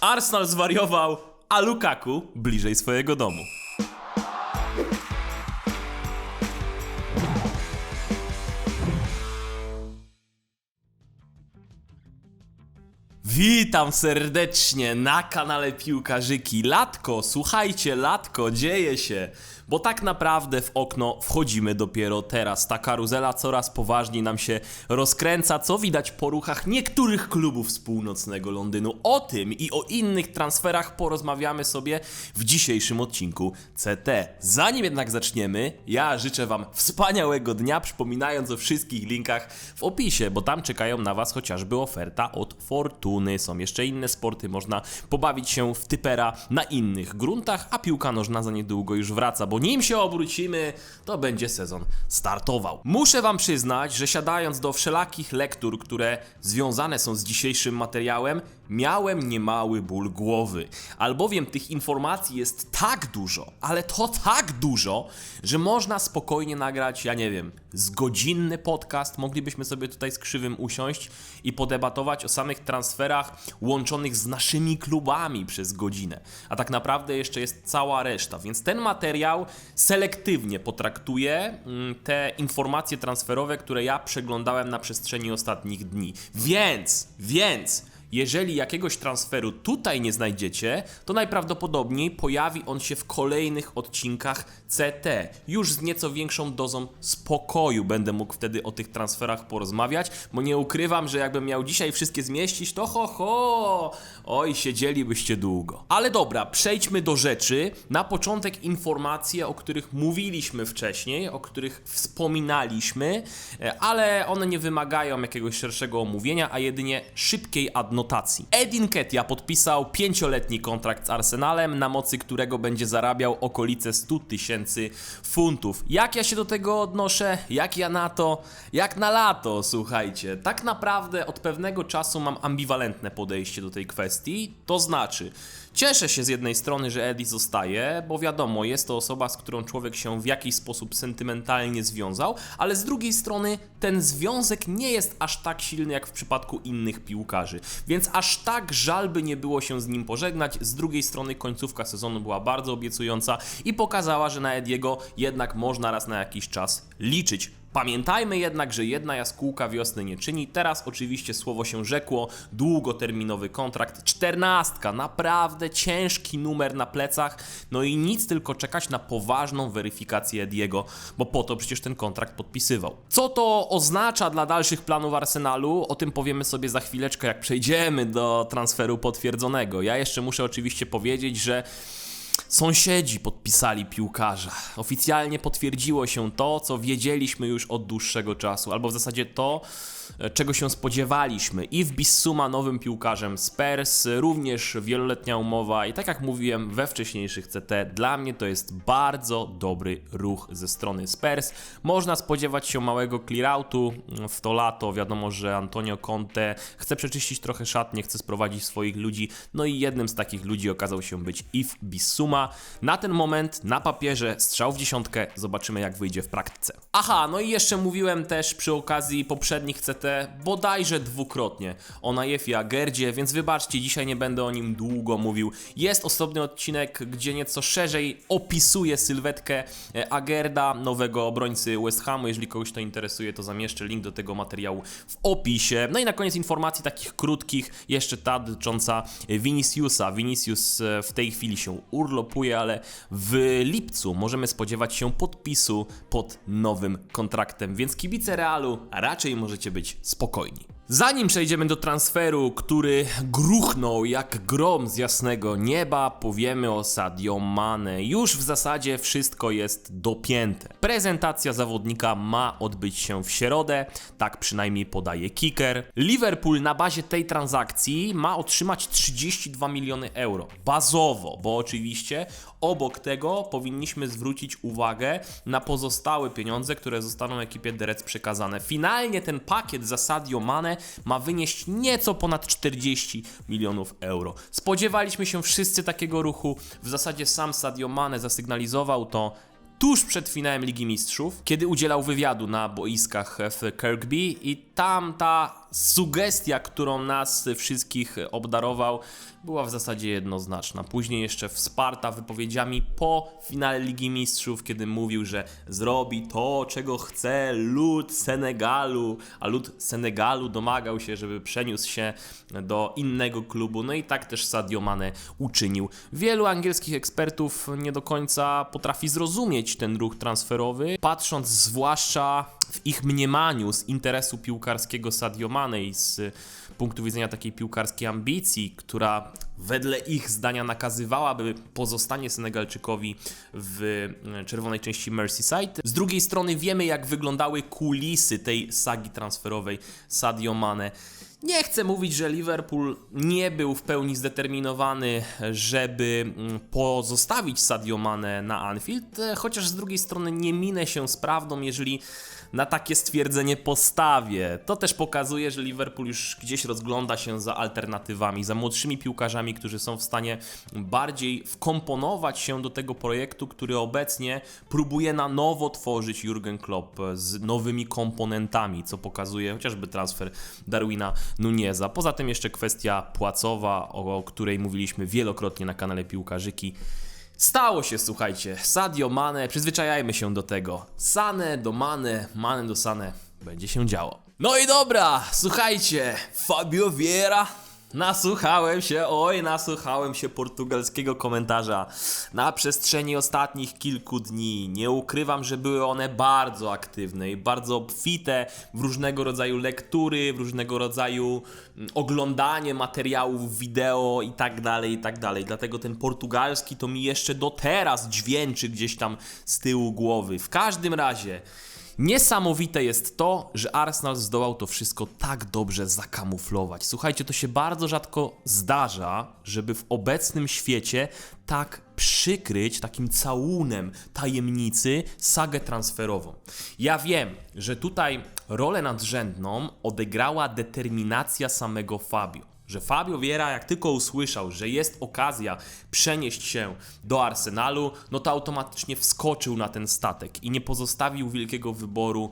Arsenal zwariował, a Lukaku bliżej swojego domu. Witam serdecznie na kanale Piłkarzyki. Latko, słuchajcie, latko, dzieje się. Bo tak naprawdę w okno wchodzimy dopiero teraz. Ta karuzela coraz poważniej nam się rozkręca, co widać po ruchach niektórych klubów z północnego Londynu. O tym i o innych transferach porozmawiamy sobie w dzisiejszym odcinku CT. Zanim jednak zaczniemy, ja życzę Wam wspaniałego dnia, przypominając o wszystkich linkach w opisie, bo tam czekają na Was chociażby oferta od Fortuny. Są jeszcze inne sporty, można pobawić się w typera na innych gruntach, a piłka nożna za niedługo już wraca, bo nim się obrócimy, to będzie sezon startował. Muszę Wam przyznać, że siadając do wszelakich lektur, które związane są z dzisiejszym materiałem, miałem niemały ból głowy, albowiem tych informacji jest tak dużo, ale to tak dużo, że można spokojnie nagrać, ja nie wiem, z godzinny podcast, moglibyśmy sobie tutaj z Krzywym usiąść i podebatować o samych transferach łączonych z naszymi klubami przez godzinę. A tak naprawdę jeszcze jest cała reszta, więc ten materiał selektywnie potraktuje mm, te informacje transferowe, które ja przeglądałem na przestrzeni ostatnich dni. Więc, więc jeżeli jakiegoś transferu tutaj nie znajdziecie, to najprawdopodobniej pojawi on się w kolejnych odcinkach CT. Już z nieco większą dozą spokoju będę mógł wtedy o tych transferach porozmawiać, bo nie ukrywam, że jakbym miał dzisiaj wszystkie zmieścić, to ho ho, oj, siedzielibyście długo. Ale dobra, przejdźmy do rzeczy. Na początek informacje, o których mówiliśmy wcześniej, o których wspominaliśmy, e, ale one nie wymagają jakiegoś szerszego omówienia, a jedynie szybkiej adnotacji. Edin Ketia podpisał pięcioletni kontrakt z Arsenalem, na mocy którego będzie zarabiał okolice 100 tysięcy funtów. Jak ja się do tego odnoszę? Jak ja na to? Jak na lato, słuchajcie. Tak naprawdę od pewnego czasu mam ambiwalentne podejście do tej kwestii, to znaczy... Cieszę się z jednej strony, że Eddie zostaje, bo wiadomo, jest to osoba, z którą człowiek się w jakiś sposób sentymentalnie związał, ale z drugiej strony ten związek nie jest aż tak silny jak w przypadku innych piłkarzy, więc aż tak żal by nie było się z nim pożegnać. Z drugiej strony końcówka sezonu była bardzo obiecująca i pokazała, że na Ediego jednak można raz na jakiś czas liczyć. Pamiętajmy jednak, że jedna jaskółka wiosny nie czyni. Teraz oczywiście słowo się rzekło, długoterminowy kontrakt, czternastka, naprawdę ciężki numer na plecach, no i nic tylko czekać na poważną weryfikację Ediego, bo po to przecież ten kontrakt podpisywał. Co to oznacza dla dalszych planów Arsenalu? O tym powiemy sobie za chwileczkę, jak przejdziemy do transferu potwierdzonego. Ja jeszcze muszę oczywiście powiedzieć, że Sąsiedzi podpisali piłkarza. Oficjalnie potwierdziło się to, co wiedzieliśmy już od dłuższego czasu, albo w zasadzie to, czego się spodziewaliśmy. I w Bissuma nowym piłkarzem Spurs, również wieloletnia umowa i tak jak mówiłem we wcześniejszych CT, dla mnie to jest bardzo dobry ruch ze strony Spurs. Można spodziewać się małego clearoutu w to lato. Wiadomo, że Antonio Conte chce przeczyścić trochę szatnie, chce sprowadzić swoich ludzi, no i jednym z takich ludzi okazał się być Yves Bissuma. Na ten moment na papierze strzał w dziesiątkę, zobaczymy jak wyjdzie w praktyce. Aha, no i jeszcze mówiłem też przy okazji poprzednich CT bodajże dwukrotnie o Najefie Agerdzie, więc wybaczcie, dzisiaj nie będę o nim długo mówił. Jest osobny odcinek, gdzie nieco szerzej opisuję sylwetkę e, Agerda, nowego obrońcy West Hamu. Jeżeli kogoś to interesuje, to zamieszczę link do tego materiału w opisie. No i na koniec informacji takich krótkich, jeszcze ta dotycząca Viniciusa. Vinicius e, w tej chwili się urlopuje, ale w lipcu możemy spodziewać się podpisu pod nowym kontraktem, więc kibice Realu raczej możecie być spokojni. Zanim przejdziemy do transferu, który gruchnął jak grom z jasnego nieba, powiemy o Sadio Mane. Już w zasadzie wszystko jest dopięte. Prezentacja zawodnika ma odbyć się w środę, tak przynajmniej podaje kicker. Liverpool na bazie tej transakcji ma otrzymać 32 miliony euro. Bazowo, bo oczywiście obok tego powinniśmy zwrócić uwagę na pozostałe pieniądze, które zostaną ekipie Derec przekazane. Finalnie ten pakiet za Sadio Mane ma wynieść nieco ponad 40 milionów euro. Spodziewaliśmy się wszyscy takiego ruchu. W zasadzie sam Sadio Mane zasygnalizował to tuż przed finałem Ligi Mistrzów, kiedy udzielał wywiadu na boiskach w Kirkby i tam ta sugestia, którą nas wszystkich obdarował, była w zasadzie jednoznaczna. Później jeszcze wsparta wypowiedziami po finale Ligi Mistrzów, kiedy mówił, że zrobi to, czego chce lud Senegalu, a lud Senegalu domagał się, żeby przeniósł się do innego klubu. No i tak też Sadio Mane uczynił. Wielu angielskich ekspertów nie do końca potrafi zrozumieć ten ruch transferowy, patrząc zwłaszcza w ich mniemaniu z interesu piłkarskiego Sadio Mane i z punktu widzenia takiej piłkarskiej ambicji, która wedle ich zdania nakazywałaby pozostanie Senegalczykowi w e, czerwonej części Merseyside. Z drugiej strony wiemy, jak wyglądały kulisy tej sagi transferowej Sadio Mane. Nie chcę mówić, że Liverpool nie był w pełni zdeterminowany, żeby mm, pozostawić Sadio Mane na Anfield, e, chociaż z drugiej strony nie minę się z prawdą, jeżeli na takie stwierdzenie postawię. To też pokazuje, że Liverpool już gdzieś rozgląda się za alternatywami, za młodszymi piłkarzami, którzy są w stanie bardziej wkomponować się do tego projektu, który obecnie próbuje na nowo tworzyć Jurgen Klopp z nowymi komponentami, co pokazuje chociażby transfer Darwina Nuneza. Poza tym jeszcze kwestia płacowa, o której mówiliśmy wielokrotnie na kanale Piłkarzyki. Stało się, słuchajcie. Sadio Mane, przyzwyczajajmy się do tego. Sane do Mane, Mane do Sane. Będzie się działo. No i dobra, słuchajcie. Fabio Vieira. Nasłuchałem się, oj, nasłuchałem się portugalskiego komentarza na przestrzeni ostatnich kilku dni. Nie ukrywam, że były one bardzo aktywne i bardzo obfite w różnego rodzaju lektury, w różnego rodzaju mm, oglądanie materiałów wideo i tak dalej, i tak dalej. Dlatego ten portugalski to mi jeszcze do teraz dźwięczy gdzieś tam z tyłu głowy. W każdym razie. Niesamowite jest to, że Arsenal zdołał to wszystko tak dobrze zakamuflować. Słuchajcie, to się bardzo rzadko zdarza, żeby w obecnym świecie tak przykryć takim całunem tajemnicy sagę transferową. Ja wiem, że tutaj rolę nadrzędną odegrała determinacja samego Fabio że Fabio Vieira jak tylko usłyszał, że jest okazja przenieść się do Arsenalu, no to automatycznie wskoczył na ten statek i nie pozostawił wielkiego wyboru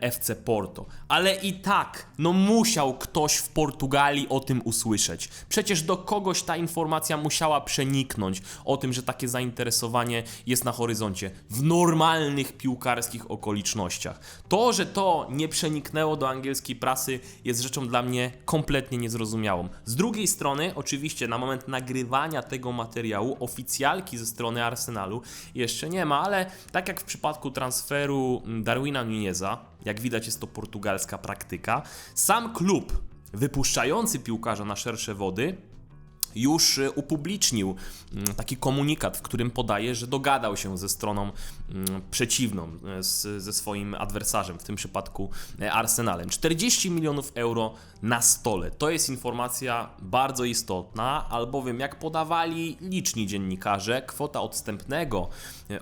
FC Porto. Ale i tak, no musiał ktoś w Portugalii o tym usłyszeć. Przecież do kogoś ta informacja musiała przeniknąć o tym, że takie zainteresowanie jest na horyzoncie w normalnych piłkarskich okolicznościach. To, że to nie przeniknęło do angielskiej prasy jest rzeczą dla mnie kompletnie niezrozumiałą. Z drugiej strony, oczywiście na moment nagrywania tego materiału oficjalki ze strony Arsenalu jeszcze nie ma, ale tak jak w przypadku transferu Darwina Nuneza, jak widać jest to portugalska praktyka, sam klub wypuszczający piłkarza na szersze wody już e, upublicznił mm, taki komunikat, w którym podaje, że dogadał się ze stroną mm, przeciwną, e, z, ze swoim adwersarzem, w tym przypadku e, Arsenalem. 40 milionów euro na stole. To jest informacja bardzo istotna, albowiem jak podawali liczni dziennikarze, kwota odstępnego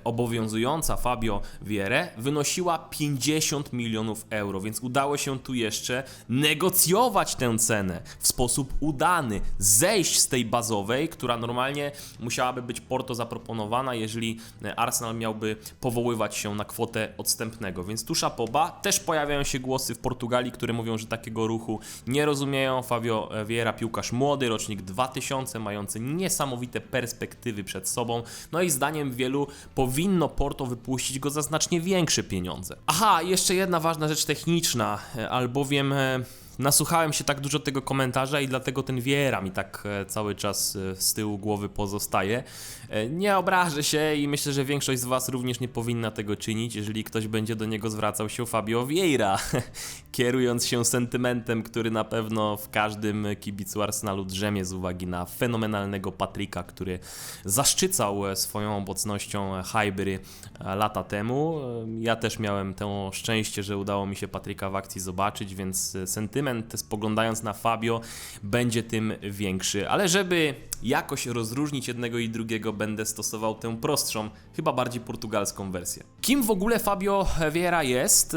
obowiązująca Fabio Vierę wynosiła 50 milionów euro, więc udało się tu jeszcze negocjować tę cenę w sposób udany, zejść z tej tej bazowej, która normalnie musiałaby być Porto zaproponowana, jeżeli Arsenal miałby powoływać się na kwotę odstępnego. Więc tu Poba. Też pojawiają się głosy w Portugalii, które mówią, że takiego ruchu nie rozumieją. Fabio Vieira, piłkarz młody, rocznik 2000, mający niesamowite perspektywy przed sobą. No i zdaniem wielu powinno Porto wypuścić go za znacznie większe pieniądze. Aha, jeszcze jedna ważna rzecz techniczna, albowiem e, nasłuchałem się tak dużo tego komentarza i dlatego ten Wiera mi tak e, cały czas e, z tyłu głowy pozostaje. E, nie obrażę się i myślę, że większość z Was również nie powinna tego czynić, jeżeli ktoś będzie do niego zwracał się Fabio Vieira, kierując się sentymentem, który na pewno w każdym kibicu Arsenalu drzemie z uwagi na fenomenalnego Patryka, który zaszczycał swoją obecnością Highbury lata temu. Ja też miałem to szczęście, że udało mi się Patryka w akcji zobaczyć, więc sentyment, spoglądając na Fabio, będzie tym większy. Ale żeby jakoś rozróżnić jednego i drugiego, będę stosował tę prostszą, chyba bardziej portugalską wersję. Kim w ogóle Fabio Vieira jest?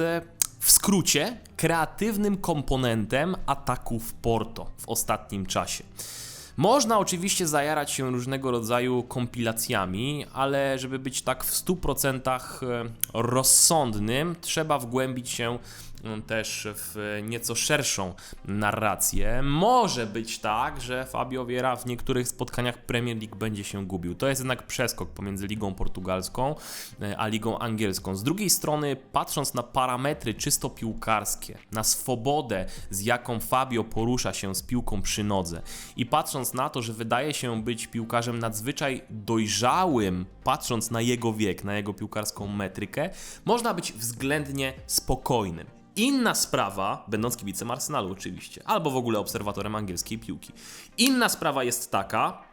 W skrócie, kreatywnym komponentem ataków Porto w ostatnim czasie. Można oczywiście zajarać się różnego rodzaju kompilacjami, ale żeby być tak w 100% e, rozsądnym, trzeba wgłębić się mm, też w nieco szerszą narrację. Może być tak, że Fabio Vieira w niektórych spotkaniach Premier League będzie się gubił. To jest jednak przeskok pomiędzy ligą portugalską e, a ligą angielską. Z drugiej strony, patrząc na parametry czysto piłkarskie, na swobodę, z jaką Fabio porusza się z piłką przy nodze i patrząc na to, że wydaje się być piłkarzem nadzwyczaj dojrzałym, patrząc na jego wiek, na jego piłkarską metrykę, można być względnie spokojnym. Inna sprawa, będąc kibicem Arsenalu oczywiście, albo w ogóle obserwatorem angielskiej piłki. Inna sprawa jest taka,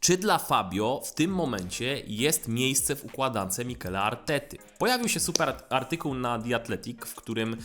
czy dla Fabio w tym momencie jest miejsce w układance Mikela Artety? Pojawił się super artykuł na The Athletic, w którym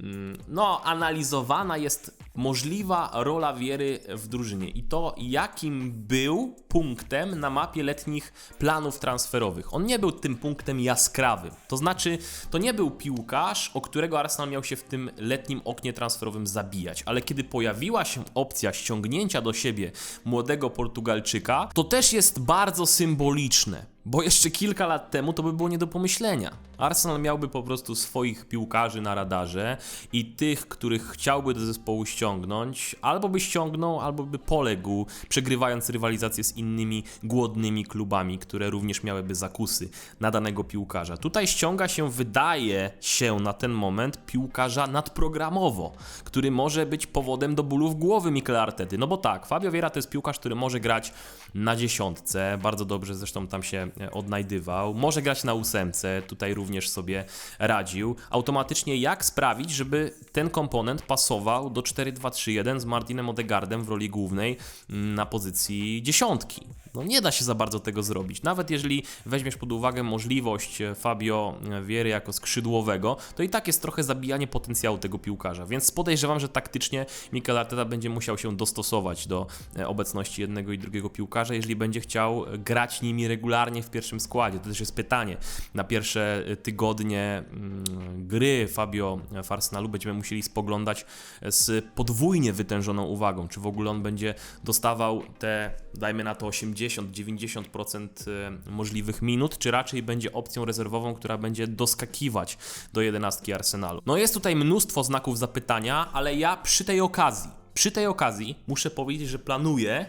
mm, no, analizowana jest możliwa rola Wiery w drużynie i to, jakim był punktem na mapie letnich planów transferowych. On nie był tym punktem jaskrawym. To znaczy, to nie był piłkarz, o którego Arsenal miał się w tym letnim oknie transferowym zabijać, ale kiedy pojawiła się opcja ściągnięcia do siebie młodego Portugalczyka, to też jest bardzo symboliczne, bo jeszcze kilka lat temu to by było nie do pomyślenia. Arsenal miałby po prostu swoich piłkarzy na radarze i tych, których chciałby do zespołu ściągnąć, albo by ściągnął, albo by poległ, przegrywając rywalizację z innymi głodnymi klubami, które również miałyby zakusy na danego piłkarza. Tutaj ściąga się, wydaje się na ten moment, piłkarza nadprogramowo, który może być powodem do bólów głowy Mikela Artety. No bo tak, Fabio Vieira to jest piłkarz, który może grać na dziesiątce, bardzo dobrze zresztą tam się odnajdywał, może grać na ósemce, tutaj również sobie radził. Automatycznie jak sprawić, żeby ten komponent pasował do 4-2-3-1 z Martinem Odegardem w roli głównej mm, na pozycji dziesiątki. No nie da się za bardzo tego zrobić. Nawet jeżeli weźmiesz pod uwagę możliwość Fabio Wiery jako skrzydłowego, to i tak jest trochę zabijanie potencjału tego piłkarza. Więc podejrzewam, że taktycznie Mikel Arteta będzie musiał się dostosować do e, obecności jednego i drugiego piłkarza, jeżeli będzie chciał grać nimi regularnie w pierwszym składzie. To też jest pytanie. Na pierwsze tygodnie mm, gry Fabio w Arsenalu będziemy musieli spoglądać z podwójnie wytężoną uwagą, czy w ogóle on będzie dostawał te, dajmy na to 80-90% e, możliwych minut, czy raczej będzie opcją rezerwową, która będzie doskakiwać do jedenastki Arsenalu. No jest tutaj mnóstwo znaków zapytania, ale ja przy tej okazji, przy tej okazji muszę powiedzieć, że planuję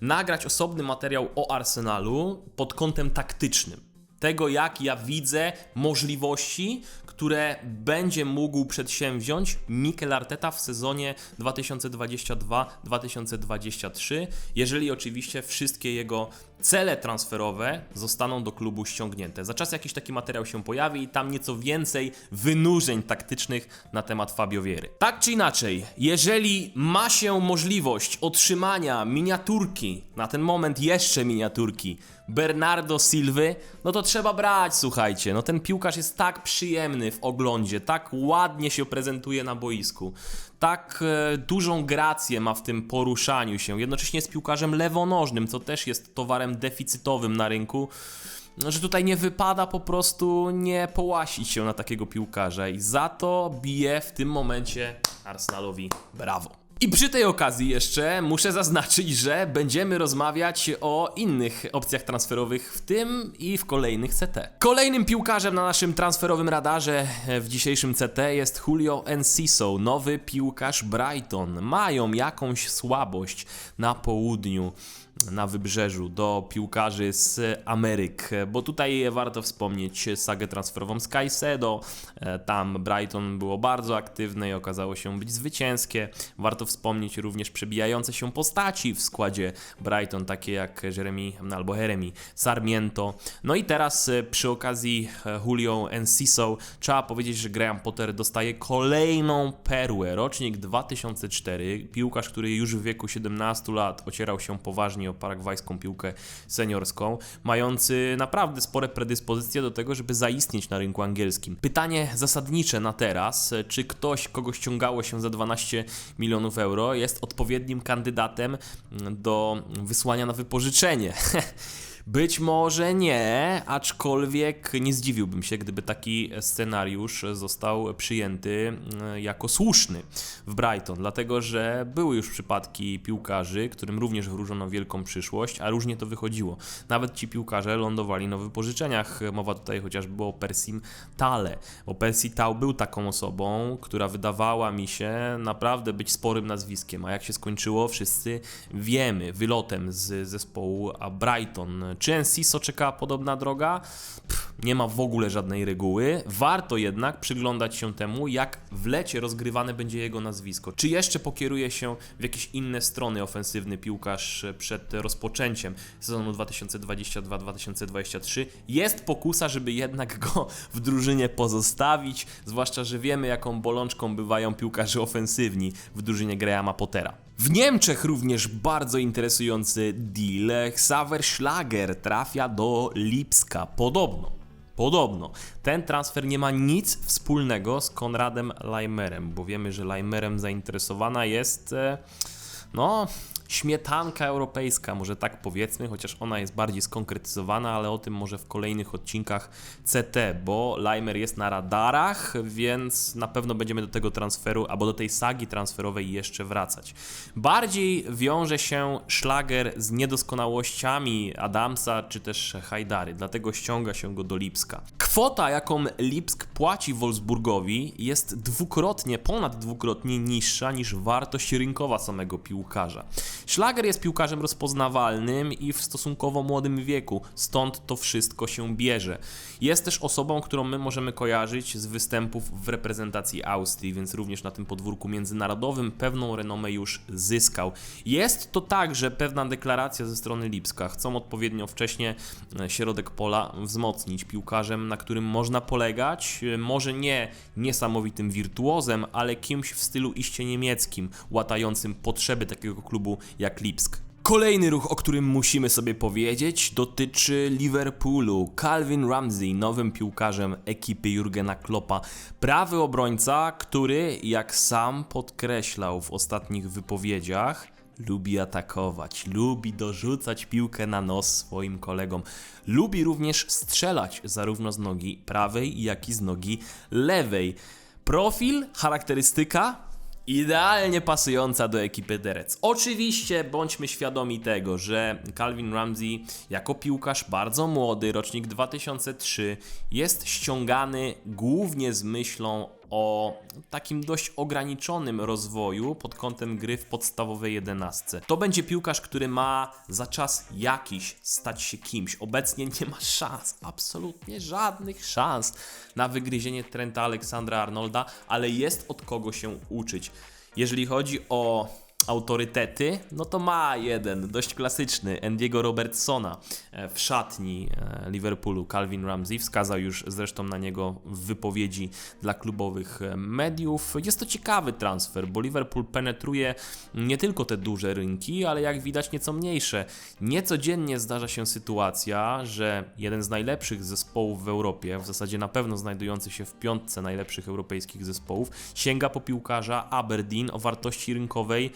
nagrać osobny materiał o Arsenalu pod kątem taktycznym. Tego, jak ja widzę możliwości, które będzie mógł przedsięwziąć Mikel Arteta w sezonie 2022-2023, jeżeli oczywiście wszystkie jego cele transferowe zostaną do klubu ściągnięte. Za czas jakiś taki materiał się pojawi i tam nieco więcej wynurzeń taktycznych na temat Fabio Viery. Tak czy inaczej, jeżeli ma się możliwość otrzymania miniaturki, na ten moment jeszcze miniaturki, Bernardo Silwy, no to trzeba brać, słuchajcie. No ten piłkarz jest tak przyjemny w oglądzie, tak ładnie się prezentuje na boisku, tak e, dużą grację ma w tym poruszaniu się. Jednocześnie jest piłkarzem lewonożnym, co też jest towarem deficytowym na rynku. Że tutaj nie wypada po prostu nie połasić się na takiego piłkarza i za to bije w tym momencie Arsenalowi brawo. I przy tej okazji jeszcze muszę zaznaczyć, że będziemy rozmawiać o innych opcjach transferowych w tym i w kolejnych CT. Kolejnym piłkarzem na naszym transferowym radarze w dzisiejszym CT jest Julio Enciso, nowy piłkarz Brighton. Mają jakąś słabość na południu na wybrzeżu do piłkarzy z Ameryk, bo tutaj warto wspomnieć sagę transferową z Caicedo, e, tam Brighton było bardzo aktywne i okazało się być zwycięskie. Warto wspomnieć również przebijające się postaci w składzie Brighton, takie jak Jeremy albo Jeremy Sarmiento. No i teraz e, przy okazji e, Julio Enciso. Trzeba powiedzieć, że Graham Potter dostaje kolejną perłę, rocznik 2004, piłkarz, który już w wieku 17 lat ocierał się poważnie o paragwajską piłkę seniorską, mający naprawdę spore predyspozycje do tego, żeby zaistnieć na rynku angielskim. Pytanie zasadnicze na teraz, czy ktoś, kogo ściągało się za 12 milionów euro, jest odpowiednim kandydatem do wysłania na wypożyczenie. Być może nie, aczkolwiek nie zdziwiłbym się, gdyby taki scenariusz został przyjęty e, jako słuszny w Brighton, dlatego że były już przypadki piłkarzy, którym również wróżono wielką przyszłość, a różnie to wychodziło. Nawet ci piłkarze lądowali na wypożyczeniach. Mowa tutaj chociażby o Persim Tale, bo Persi Tau był taką osobą, która wydawała mi się naprawdę być sporym nazwiskiem, a jak się skończyło, wszyscy wiemy, wylotem z zespołu Brighton. Czy Enciso czeka podobna droga? Pff, nie ma w ogóle żadnej reguły. Warto jednak przyglądać się temu, jak w lecie rozgrywane będzie jego nazwisko. Czy jeszcze pokieruje się w jakieś inne strony ofensywny piłkarz przed rozpoczęciem sezonu 2022-2023? Jest pokusa, żeby jednak go w drużynie pozostawić, zwłaszcza, że wiemy, jaką bolączką bywają piłkarze ofensywni w drużynie Grahama Pottera. W Niemczech również bardzo interesujący deal. Xaver Schlager trafia do Lipska. Podobno. Podobno. Ten transfer nie ma nic wspólnego z Konradem Leimerem, bo wiemy, że Leimerem zainteresowana jest. E, no, śmietanka europejska, może tak powiedzmy, chociaż ona jest bardziej skonkretyzowana, ale o tym może w kolejnych odcinkach CT, bo Leimer jest na radarach, więc na pewno będziemy do tego transferu albo do tej sagi transferowej jeszcze wracać. Bardziej wiąże się szlager z niedoskonałościami Adamsa czy też Hajdary, dlatego ściąga się go do Lipska. Kwota, jaką Lipsk płaci Wolfsburgowi jest dwukrotnie, ponad dwukrotnie niższa niż wartość rynkowa samego piłkarza. Szlager jest piłkarzem rozpoznawalnym i w stosunkowo młodym wieku, stąd to wszystko się bierze. Jest też osobą, którą my możemy kojarzyć z występów w reprezentacji Austrii, więc również na tym podwórku międzynarodowym pewną renomę już zyskał. Jest to także pewna deklaracja ze strony Lipska. Chcą odpowiednio wcześnie e, środek pola wzmocnić piłkarzem, na którym można polegać. E, Może nie niesamowitym wirtuozem, ale kimś w stylu iście niemieckim, łatającym potrzeby takiego klubu jak Lipsk. Kolejny ruch, o którym musimy sobie powiedzieć, dotyczy Liverpoolu. Calvin Ramsey, nowym piłkarzem ekipy Jurgena Kloppa. Prawy obrońca, który, jak sam podkreślał w ostatnich wypowiedziach, lubi atakować, lubi dorzucać piłkę na nos swoim kolegom. Lubi również strzelać zarówno z nogi prawej, jak i z nogi lewej. Profil, charakterystyka idealnie pasująca do ekipy Derec. Oczywiście bądźmy świadomi tego, że Calvin Ramsey jako piłkarz bardzo młody, rocznik 2003, jest ściągany głównie z myślą o takim dość ograniczonym rozwoju pod kątem gry w podstawowej jedenastce. To będzie piłkarz, który ma za czas jakiś stać się kimś. Obecnie nie ma szans, absolutnie żadnych szans na wygryzienie Trenta Aleksandra Arnolda, ale jest od kogo się uczyć. Jeżeli chodzi o autorytety, no to ma jeden, dość klasyczny, Andiego Robertsona e, w szatni e, Liverpoolu. Calvin Ramsey wskazał już zresztą na niego w wypowiedzi dla klubowych e, mediów. Jest to ciekawy transfer, bo Liverpool penetruje nie tylko te duże rynki, ale jak widać nieco mniejsze. Niecodziennie zdarza się sytuacja, że jeden z najlepszych zespołów w Europie, w zasadzie na pewno znajdujący się w piątce najlepszych europejskich zespołów, sięga po piłkarza Aberdeen o wartości rynkowej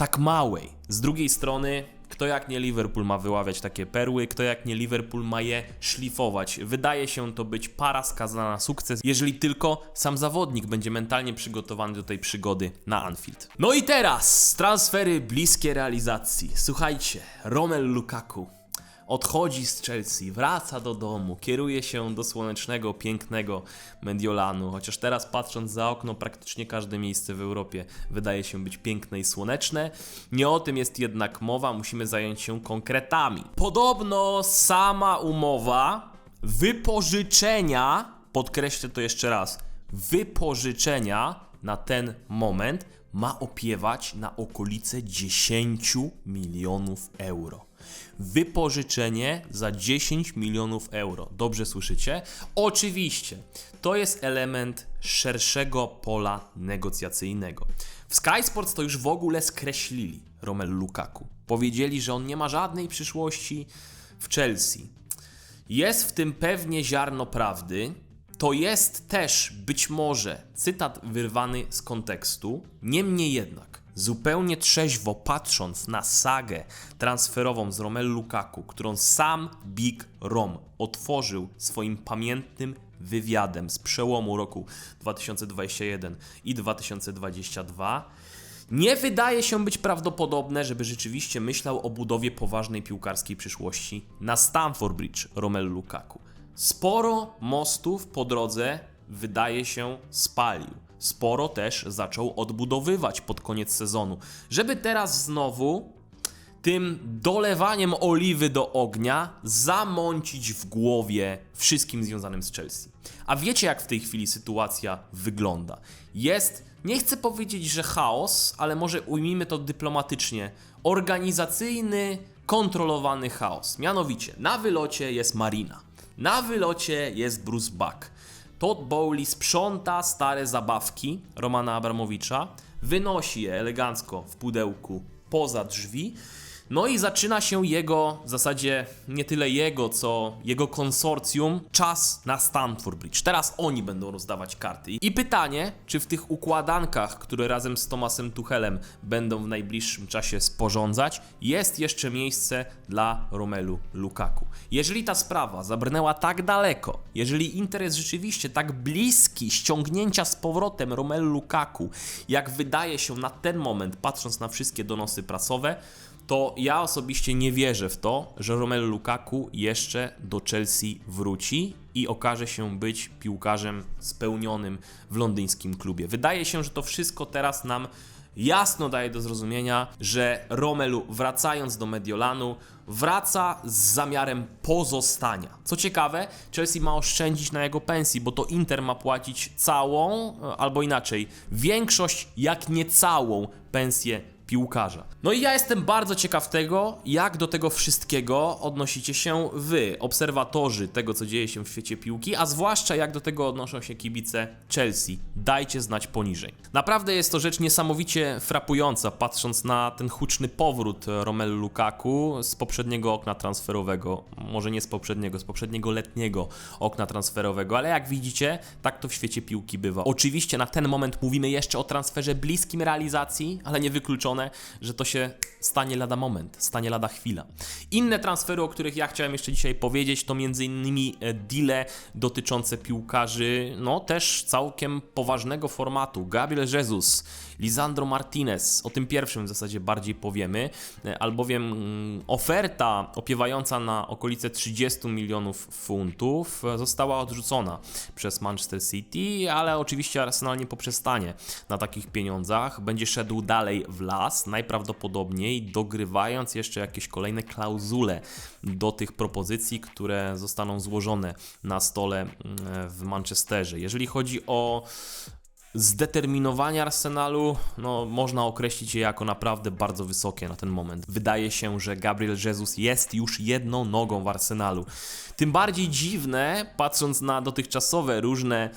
tak małej. Z drugiej strony, kto jak nie Liverpool ma wyławiać takie perły, kto jak nie Liverpool ma je szlifować. Wydaje się to być para skazana na sukces, jeżeli tylko sam zawodnik będzie mentalnie przygotowany do tej przygody na Anfield. No i teraz transfery bliskie realizacji. Słuchajcie, Romel Lukaku odchodzi z Chelsea, wraca do domu, kieruje się do słonecznego, pięknego Mediolanu, chociaż teraz patrząc za okno praktycznie każde miejsce w Europie wydaje się być piękne i słoneczne. Nie o tym jest jednak mowa, musimy zająć się konkretami. Podobno sama umowa wypożyczenia, podkreślę to jeszcze raz, wypożyczenia na ten moment ma opiewać na okolice 10 milionów euro. Wypożyczenie za 10 milionów euro. Dobrze słyszycie? Oczywiście, to jest element szerszego pola negocjacyjnego. W Sky Sports to już w ogóle skreślili Romelu Lukaku. Powiedzieli, że on nie ma żadnej przyszłości w Chelsea. Jest w tym pewnie ziarno prawdy. To jest też być może cytat wyrwany z kontekstu. Niemniej jednak, zupełnie trzeźwo patrząc na sagę transferową z Romelu Lukaku, którą sam Big Rom otworzył swoim pamiętnym wywiadem z przełomu roku 2021 i 2022, nie wydaje się być prawdopodobne, żeby rzeczywiście myślał o budowie poważnej piłkarskiej przyszłości na Stamford Bridge Romelu Lukaku. Sporo mostów po drodze wydaje się spalił. Sporo też zaczął odbudowywać pod koniec sezonu, żeby teraz znowu tym dolewaniem oliwy do ognia zamącić w głowie wszystkim związanym z Chelsea. A wiecie, jak w tej chwili sytuacja wygląda? Jest, nie chcę powiedzieć, że chaos, ale może ujmijmy to dyplomatycznie, organizacyjny, kontrolowany chaos. Mianowicie, na wylocie jest Marina, na wylocie jest Bruce Buck. Todd Bowley sprząta stare zabawki Romana Abramowicza, wynosi je elegancko w pudełku poza drzwi. No i zaczyna się jego, w zasadzie nie tyle jego, co jego konsorcjum, czas na Stamford Bridge. Teraz oni będą rozdawać karty. I pytanie, czy w tych układankach, które razem z Tomasem Tuchelem będą w najbliższym czasie sporządzać, jest jeszcze miejsce dla Romelu Lukaku. Jeżeli ta sprawa zabrnęła tak daleko, jeżeli interes rzeczywiście tak bliski ściągnięcia z powrotem Romelu Lukaku, jak wydaje się na ten moment, patrząc na wszystkie donosy prasowe, to ja osobiście nie wierzę w to, że Romelu Lukaku jeszcze do Chelsea wróci i okaże się być piłkarzem spełnionym w londyńskim klubie. Wydaje się, że to wszystko teraz nam jasno daje do zrozumienia, że Romelu wracając do Mediolanu wraca z zamiarem pozostania. Co ciekawe, Chelsea ma oszczędzić na jego pensji, bo to Inter ma płacić całą, albo inaczej, większość, jak nie całą pensję piłkarza. No i ja jestem bardzo ciekaw tego, jak do tego wszystkiego odnosicie się wy, obserwatorzy tego, co dzieje się w świecie piłki, a zwłaszcza jak do tego odnoszą się kibice Chelsea. Dajcie znać poniżej. Naprawdę jest to rzecz niesamowicie frapująca, patrząc na ten huczny powrót Romelu Lukaku z poprzedniego okna transferowego. Może nie z poprzedniego, z poprzedniego letniego okna transferowego, ale jak widzicie, tak to w świecie piłki bywa. Oczywiście na ten moment mówimy jeszcze o transferze bliskim realizacji, ale niewykluczone że to się stanie lada moment, stanie lada chwila. Inne transfery, o których ja chciałem jeszcze dzisiaj powiedzieć, to m.in. E, deale dotyczące piłkarzy, no też całkiem poważnego formatu. Gabriel Jesus, Lisandro Martinez, o tym pierwszym w zasadzie bardziej powiemy, e, albowiem mm, oferta opiewająca na okolice 30 milionów funtów e, została odrzucona przez Manchester City, ale oczywiście Arsenal nie poprzestanie na takich pieniądzach, będzie szedł dalej w las, najprawdopodobniej dogrywając jeszcze jakieś kolejne klauzule do tych propozycji, które zostaną złożone na stole mm, w Manchesterze. Jeżeli chodzi o zdeterminowanie Arsenalu, no, można określić je jako naprawdę bardzo wysokie na ten moment. Wydaje się, że Gabriel Jesus jest już jedną nogą w Arsenalu. Tym bardziej dziwne, patrząc na dotychczasowe różne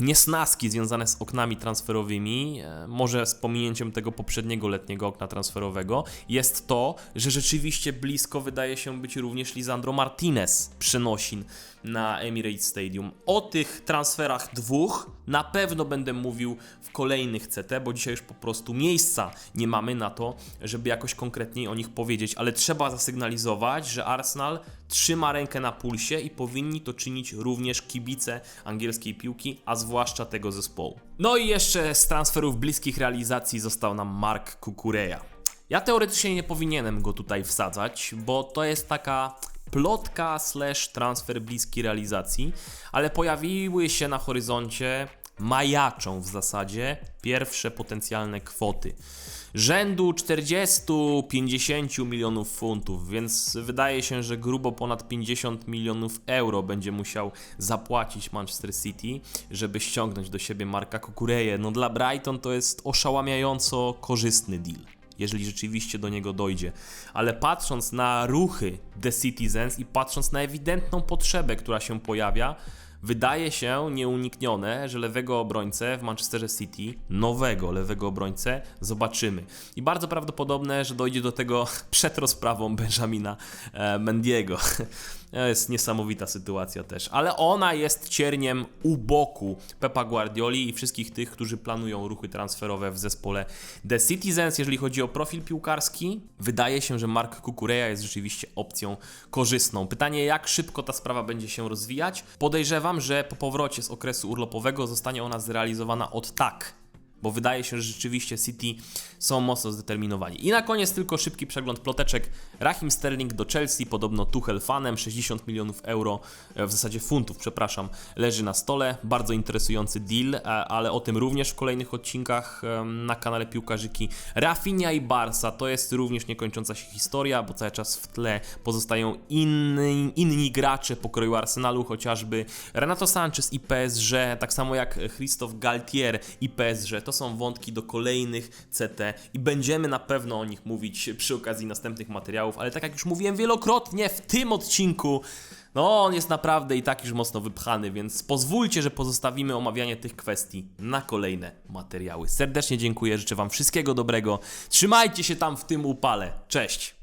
niesnaski związane z oknami transferowymi, e, może z pominięciem tego poprzedniego letniego okna transferowego, jest to, że rzeczywiście blisko wydaje się być również Lisandro Martinez przenosin na Emirates Stadium. O tych transferach dwóch na pewno będę mówił w kolejnych CT, bo dzisiaj już po prostu miejsca nie mamy na to, żeby jakoś konkretniej o nich powiedzieć, ale trzeba zasygnalizować, że Arsenal trzyma rękę na pulsie i powinni to czynić również kibice angielskiej piłki, a zwłaszcza tego zespołu. No i jeszcze z transferów bliskich realizacji został nam Mark Kukureja. Ja teoretycznie nie powinienem go tutaj wsadzać, bo to jest taka plotka slash transfer bliski realizacji, ale pojawiły się na horyzoncie, majaczą w zasadzie pierwsze potencjalne kwoty rzędu 40-50 milionów funtów, więc wydaje się, że grubo ponad 50 milionów euro będzie musiał zapłacić Manchester City, żeby ściągnąć do siebie Marka Kukureję. No dla Brighton to jest oszałamiająco korzystny deal jeżeli rzeczywiście do niego dojdzie. Ale patrząc na ruchy The Citizens i patrząc na ewidentną potrzebę, która się pojawia, wydaje się nieuniknione, że lewego obrońcę w Manchesterze City, nowego lewego obrońcę, zobaczymy. I bardzo prawdopodobne, że dojdzie do tego przed rozprawą Benjamina e, Mendiego. To jest niesamowita sytuacja też, ale ona jest cierniem u boku Pepa Guardioli i wszystkich tych, którzy planują ruchy transferowe w zespole The Citizens. Jeżeli chodzi o profil piłkarski, wydaje się, że Mark Kukureya jest rzeczywiście opcją korzystną. Pytanie, jak szybko ta sprawa będzie się rozwijać? Podejrzewam, że po powrocie z okresu urlopowego zostanie ona zrealizowana od tak. Bo wydaje się, że rzeczywiście City są mocno zdeterminowani. I na koniec tylko szybki przegląd ploteczek. Rahim Sterling do Chelsea, podobno Tuchel fanem, 60 milionów euro, e, w zasadzie funtów, przepraszam, leży na stole. Bardzo interesujący deal, e, ale o tym również w kolejnych odcinkach na kanale Piłkarzyki. Rafinha i Barca to jest również niekończąca się historia, bo cały czas w tle pozostają inni, inni gracze pokroju Arsenalu, chociażby Renato Sanchez i PSG, tak samo jak Christophe Galtier i PSG. To są wątki do kolejnych CT i będziemy na pewno o nich mówić przy okazji następnych materiałów, ale tak jak już mówiłem wielokrotnie w tym odcinku, no on jest naprawdę i tak już mocno wypchany, więc pozwólcie, że pozostawimy omawianie tych kwestii na kolejne materiały. Serdecznie dziękuję, życzę Wam wszystkiego dobrego. Trzymajcie się tam w tym upale. Cześć!